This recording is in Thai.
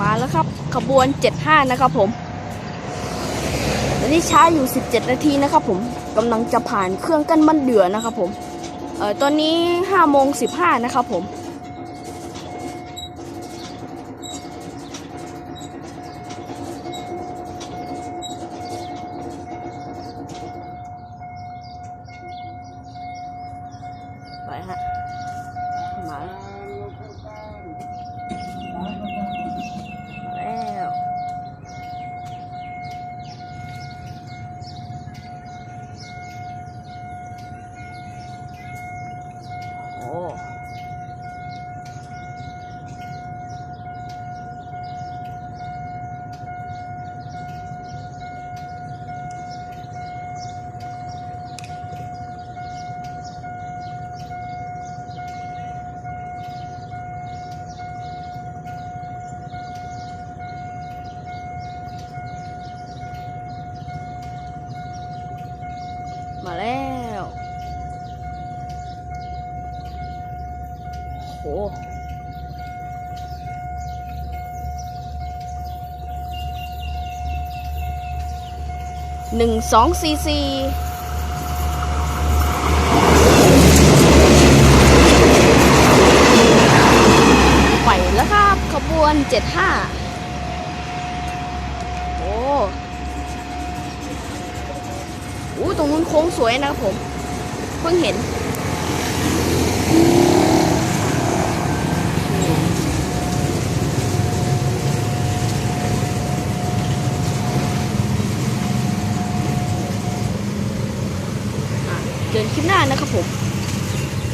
มาแล้วครับ ขบวน 75 นะครับผมตอนนี้ช้าอยู่ 17 นาทีนะครับผมกำลังจะผ่านเครื่องกั้นบันเดือนะครับผมเอ่อตอนนี้5โมง15 นะครับผมไปฮะมาแล้ว โอ้มาแล้ว โห หนึ่งสองสี่สี่ไปแล้วครับ ขบวนเจ็ดห้าโอ้อู้ตรงนู้นโค้งสวยนะครับผม เพิ่งเห็น เจอคลิปหน้านะครับผม